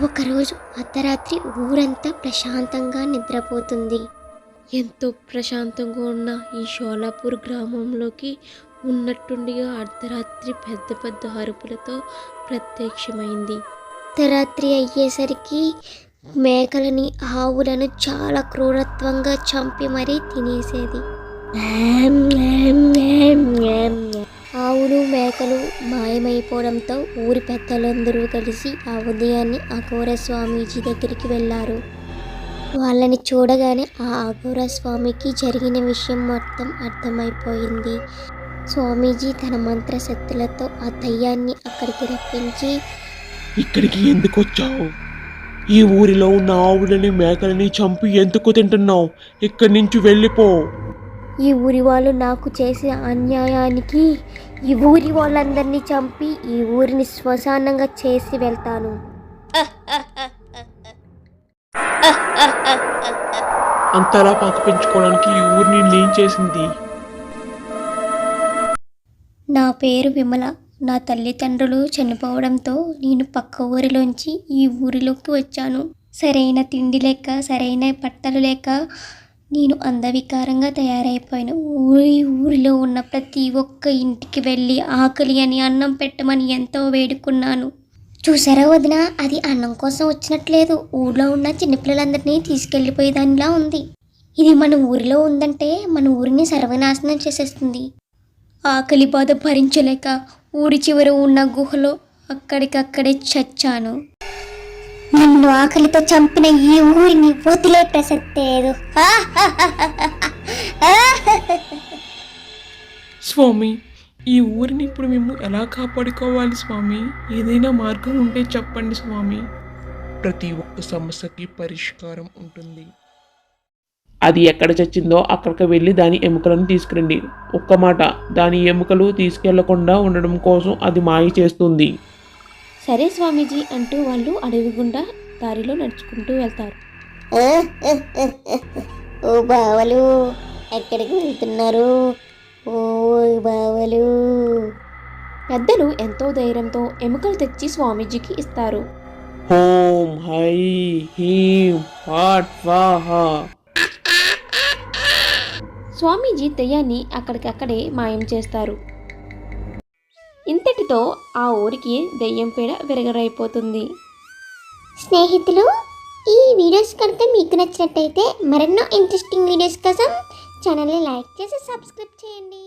ఒకరోజు అర్ధరాత్రి ఊరంతా ప్రశాంతంగా నిద్రపోతుంది. ఎంతో ప్రశాంతంగా ఉన్న ఈ షోలాపూర్ గ్రామంలోకి ఉన్నట్టుండిగా అర్ధరాత్రి పెద్ద పెద్ద అరుపులతో ప్రత్యక్షమైంది. అర్ధరాత్రి అయ్యేసరికి మేకలని ఆవులను చాలా క్రూరత్వంగా చంపి మరీ తినేసేది. ఆవులు మేకలు మాయమైపోవడంతో ఊరి పెద్దలందరూ కలిసి ఆ ఉదయాన్నే అఘోర స్వామీజీ దగ్గరికి వెళ్ళారు వాళ్ళని చూడగానే ఆ అఘోర స్వామికి జరిగిన విషయం మొత్తం అర్థమైపోయింది. స్వామీజీ తన మంత్రశక్తులతో ఆ దయ్యాన్ని అక్కడికి రప్పించి ఇక్కడికి ఎందుకు వచ్చావు? ఈ ఊరిలో ఉన్న ఆవులని మేకలని చంపి ఎందుకు తింటున్నావు? ఇక్కడి నుంచి వెళ్ళిపో. ఈ ఊరి వాళ్ళు నాకు చేసిన అన్యాయానికి ఈ ఊరి వాళ్ళందరినీ చంపి ఈ ఊరిని శ్మశానంగా చేసి వెళ్తాను. అంతలా పాక పెంచుకోవడానికి ఈ ఊరిని నేను చేసింది? నా పేరు విమల. నా తల్లిదండ్రులు చనిపోవడంతో నేను పక్క ఊరిలోంచి ఈ ఊరిలోకి వచ్చాను. సరైన తిండి లేక సరైన బట్టలు లేక నేను అందవికారంగా తయారైపోయాను. ఊరి ఊరిలో ఉన్న ప్రతి ఒక్క ఇంటికి వెళ్ళి ఆకలి అని అన్నం పెట్టమని ఎంతో వేడుకున్నాను. చూసారా వదిన? అది అన్నం కోసం వచ్చినట్లేదు. ఊళ్ళో ఉన్న చిన్నపిల్లలందరినీ తీసుకెళ్ళిపోయేదానిలా ఉంది. ఇది మన ఊరిలో ఉందంటే మన ఊరిని సర్వనాశనం చేసేస్తుంది. ఆకలి బాధ భరించలేక ఊరి చివర ఉన్న గుహలో అక్కడికక్కడే చచ్చాను. నిన్ను ఆకలితో చంపిన ఈ ఊరిని వదిలే ప్రసక్తే లేదు. స్వామి ఈ ఊరిని ఇప్పుడు మేము ఎలా కాపాడుకోవాలి స్వామి? ఏదైనా మార్గం ఉంటే చెప్పండి స్వామి. ప్రతి ఒక్క సమస్యకి పరిష్కారం ఉంటుంది. అది ఎక్కడ చచ్చిందో అక్కడికి వెళ్ళి దాని ఎముకలను తీసుకురండి. ఒక్క మాట దాని ఎముకలు తీసుకెళ్ళకుండా ఉండడం కోసం అది మాయ చేస్తుంది. సరే స్వామీజీ అంటూ వాళ్ళు అడవి గుండా దారిలో నడుచుకుంటూ వెళ్తారు. ఓ బావలు ఎక్కడికి వెళ్తున్నారు? ఓ బావలు. పెద్దలు ఎంతో ధైర్యంతో ఎముకలు తెచ్చి స్వామీజీకి ఇస్తారు. హోం స్వామీజీ దెయ్యాన్ని అక్కడికక్కడే మాయం చేస్తారు. ఇంతటితో ఆ ఊరికి దెయ్యం పీడ విరగరైపోతుంది స్నేహితులు ఈ వీడియోస్ కనుక మీకు నచ్చినట్టయితే మరెన్నో ఇంట్రెస్టింగ్ వీడియోస్ కోసం ఛానల్ని లైక్ చేసి సబ్స్క్రైబ్ చేయండి.